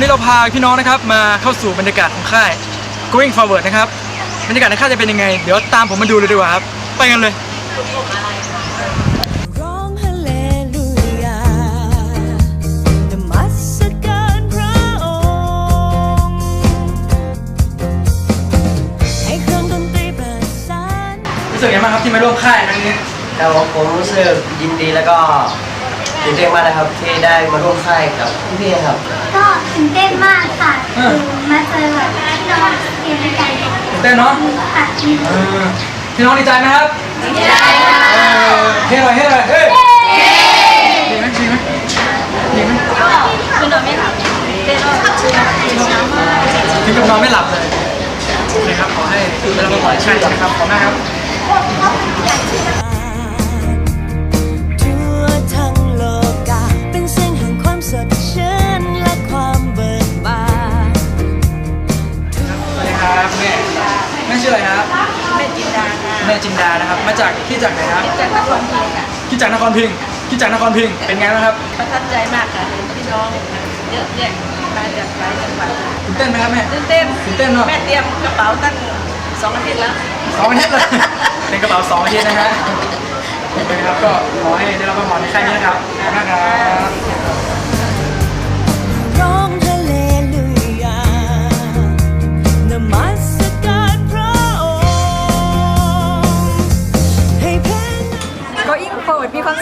นี้เราพาพี่น้องนะครับมาเข้าสู่บรรยากาศของค่าย going forward นะครับบรรยากาศในค่ายจะเป็นยังไง เดี๋ยวตามผมมาดูเลยดีกว่าครับ ไปกันเลยร้องฮาเลลูยานมัสการพระองค์ให้เครื่องดนตรีประสานรู้สึกยังไงบ้างครับที่มาร่วมค่ายครั้งนี้ครับผมผมรู้สึกยินดีแล้วก็ ตื่นเต้นมากนะครับที่ได้มาร่วมค่ายกับพี่ๆครับ ก็ตื่นเต้นมากค่ะคือมาเจอแบบพี่น้องเรียนด้วยกันตื่นเต้นเนาะค่ะเออพี่น้องดีใจไหมครับดีใจค่ะเฮ้ยหน่อยเฮ้ยหน่อยเฮ้ยดีไหมดีไหมดีไหมคือนอนไม่หลับเต้นว่าชื่อช้ามากถึงกับนอนไม่หลับเลยนะครับขอให้ได้รับความใช่นะครับขอบคุณมากครับ จากที่จากไหนครับ จากนครพิงค์ค่ะที่จากนครพิงค์ที่จากนครพิงค์เป็นไงบ้างครับประทับใจมากค่ะเห็นพี่น้องเยอะแยะมาจากหลายจังหวัดตื่นเต้นไหมครับแม่ ตื่นเต้นตื่นเต้นเนอะ แม่เตรียมกระเป๋าตั้งสองอาทิตย์แล้ว สองอาทิตย์เลยเป็นกระเป๋าสองอาทิตย์นะฮะโอเคครับก็ขอให้ได้รับความหวังในค่ายนี้นะครับขอบคุณมากครับ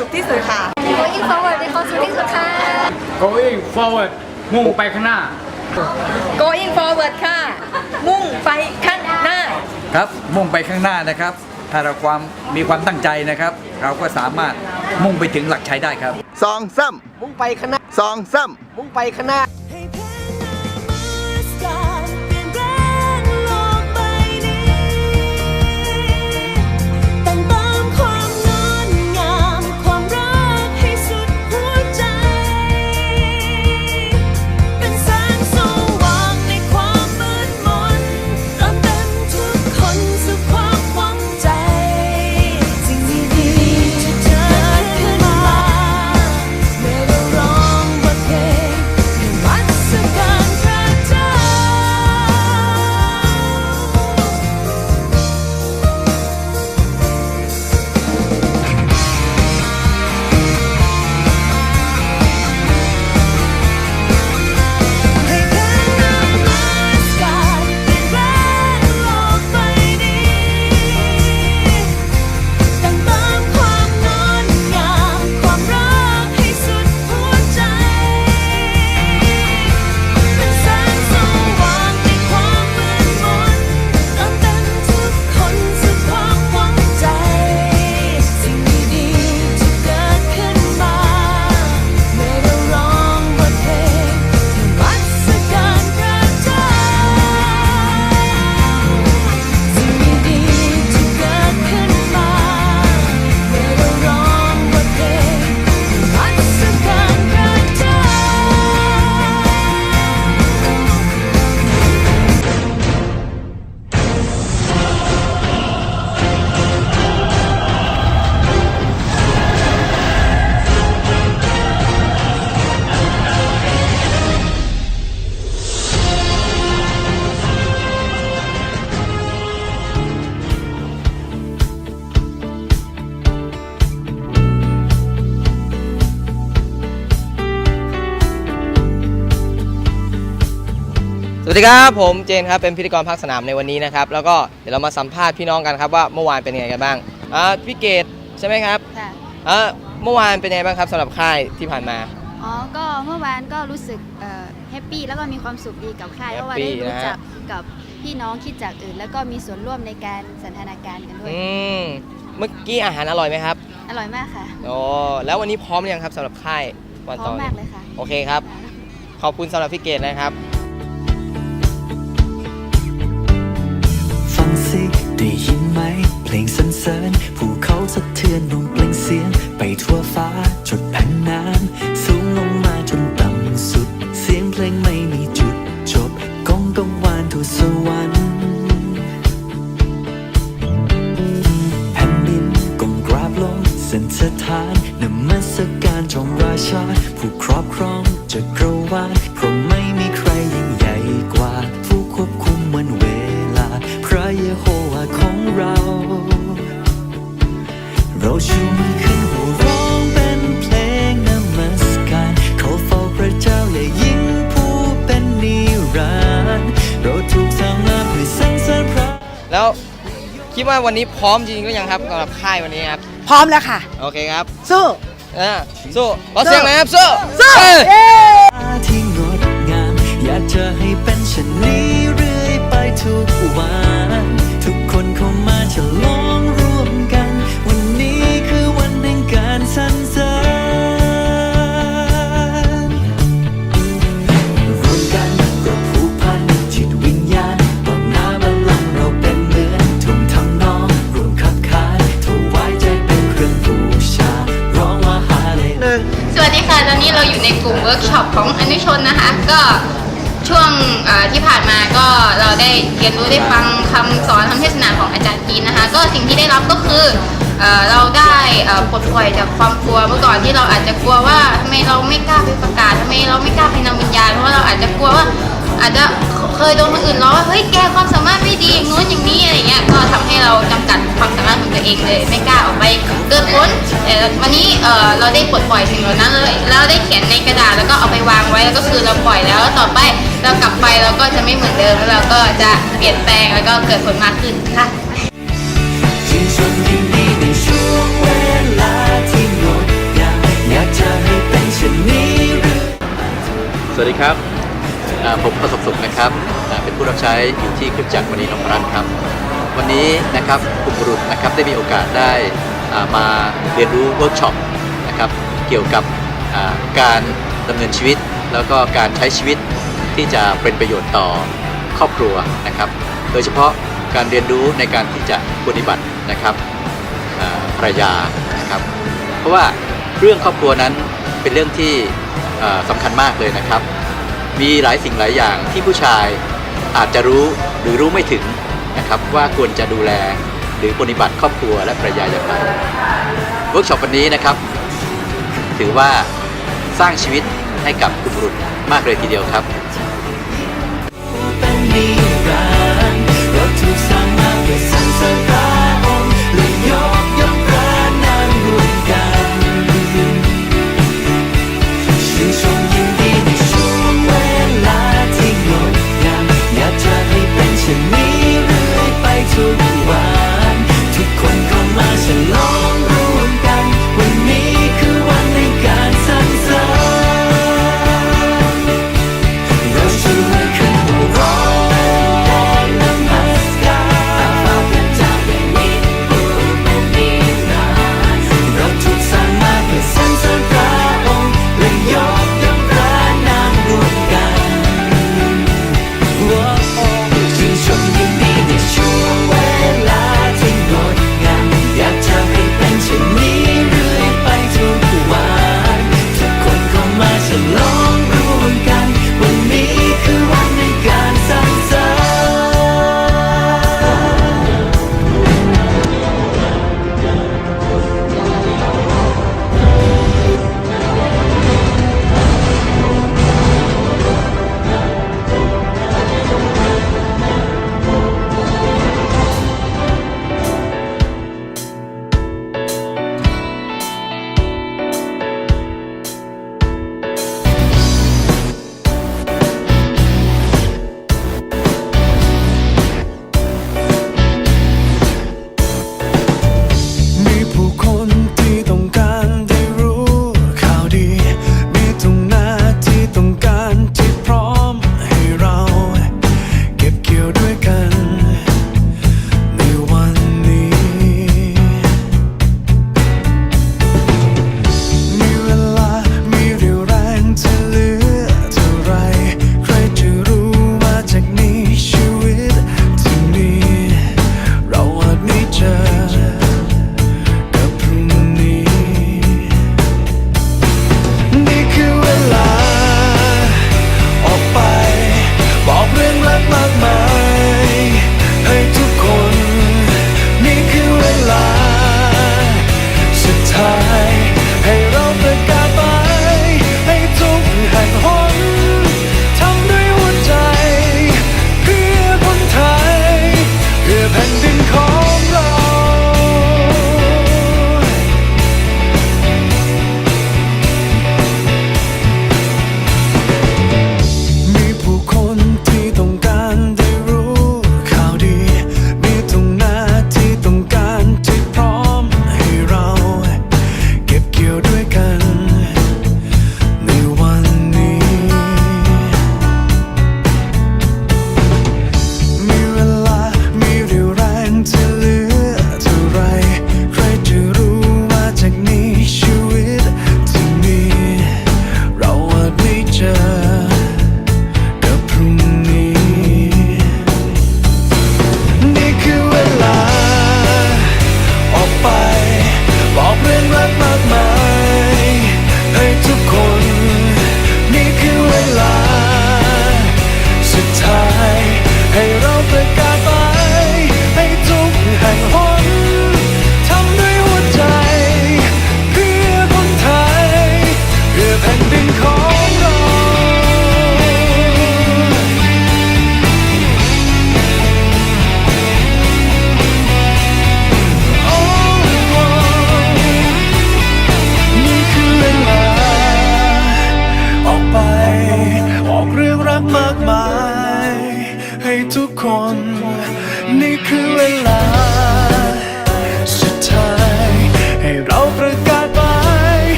สุขที่สุดค่ะโอ้ยฟอร์เวิร์ดในคอนซูลิ่งสุดค่ะ going forward มุ่งไปข้างหน้า Going forward ค่ะ มุ่งไปข้างหน้า ครับ มุ่งไปข้างหน้านะครับ ถ้าเราความมีความตั้งใจนะครับ เราก็สามารถมุ่งไปถึงหลักชัยได้ครับ สองซ้ำมุ่งไปข้างหน้าสองซ้ำมุ่งไปข้างหน้า วัสดีครับ ผมเจนครับเป็นพิธีกรภาคสนามในวันนี้นะครับ แล้วก็เดี๋ยวเรามาสัมภาษณ์พี่น้องกันครับว่าเมื่อวานเป็นยังไงกันบ้างอ่าพี่เกดใช่ไหมครับค่ะอ่าเมื่อวานเป็นยังไงบ้างครับสำหรับค่ายที่ผ่านมา อ๋อ ก็เมื่อวานก็รู้สึกแฮปปี้แล้วก็มีความสุขดีกับค่ายแฮเพปราะว่าปี้ได้รู้นะฮะจักกับพี่น้องคิดจากอื่น แล้วก็มีส่วนร่วมในการสันทนาการกันด้วย อืมเมื่อกี้อาหารอร่อยไหมครับอร่อยมากค่ะโอ้แล้ววันนี้พร้อมหรือยังครับสำหรับค่ายวันพร้ต่ออมมากเลยค่ะ โอเคครับ ขอบคุณสำหรับพี่เกดนะครับ เพลงสรรเสริญภูเขาสะเทือนลงเปล่งเสียง ไปทั่วฟ้าจดแผ่นน้ำสูงลงมาจนต่ำสุด เสียงเพลงไม่มีจุดจบก้องกังวานทั่วสวรรค์แผ่นดินก้มกราบลงสันสถานนมัสการจงราชา ผู้ครอบครองจักรวาลเพราะไม่มีใครยิ่งใหญ่กว่า แล้วคิดว่าวันนี้พร้อมจริงๆหรือยังครับสำหรับค่ายวันนี้ครับ พร้อมแล้วค่ะ โอเคครับสู้ อ่าสู้ขอเสียงหน่อยครับสู้สู้เอ้ยเย้ ที่งดงาม อยากจะให้เป็นเช่นนี้ ก็ช่วงที่ผ่านมาก็เราได้เรียนรู้ได้ฟังคำสอนคำเทศนาของอาจารย์กีนนะคะ ก็สิ่งที่ได้รับก็คือเราได้ปลดปล่อยจากความกลัวเมื่อก่อนที่เราอาจจะกลัวว่าทำไมเราไม่กล้าไปประกาศทำไมเราไม่กล้าไปนำวิญญาณเพราะว่าเราอาจจะกลัวว่าอาจจะ เคยโดนคนอื่นล้อว่าเฮ้ยแกความสามารถไม่ดีอย่างนู้นอย่างนี้อะไรเงี้ยก็ทำให้เราจำกัดความสามารถของตัวเองเลย ไม่กล้าออกไปเกินพ้นแต่วันนี้เออเราได้ปลดปล่อยสิ่งเหล่านั้นเลยแล้วได้เขียนในกระดาษแล้วก็เอาไปวางไว้แล้วก็คือเราปล่อยแล้วต่อไปเรากลับไปเราก็จะไม่เหมือนเดิมแล้วเราก็จะเปลี่ยนแปลงแล้วก็เกิดผลมากขึ้นค่ะชื่นชมยินดีในช่วงเวลาที่งดงามอยากจะให้เป็นเช่นนี้เรื่อสวัสดีครับ ผมประสบสุขนะครับเป็นผู้รับใช้อยู่ที่คริสตจักรมณีนพรัตน์ครับ วันนี้นะครับกลุ่มบุรุษนะครับได้มีโอกาสได้มาเรียนรู้เวิร์กช็อปนะครับเกี่ยวกับการดำเนินชีวิต แล้วก็การใช้ชีวิตที่จะเป็นประโยชน์ต่อครอบครัวนะครับ โดยเฉพาะการเรียนรู้ในการที่จะปฏิบัตินะครับภรรยานะครับ เพราะว่าเรื่องครอบครัวนั้นเป็นเรื่องที่เอ่อสำคัญมากเลยนะครับ มีหลายสิ่งหลายอย่างที่ผู้ชายอาจจะรู้หรือรู้ไม่ถึงนะครับว่าควรจะดูแลหรือปฏิบัติครอบครัวและภรรยาอย่างไรเวิร์กช็อปวันนี้นะครับ ถือว่าสร้างชีวิตให้กับคุณบุรุษมากเลยทีเดียวครับ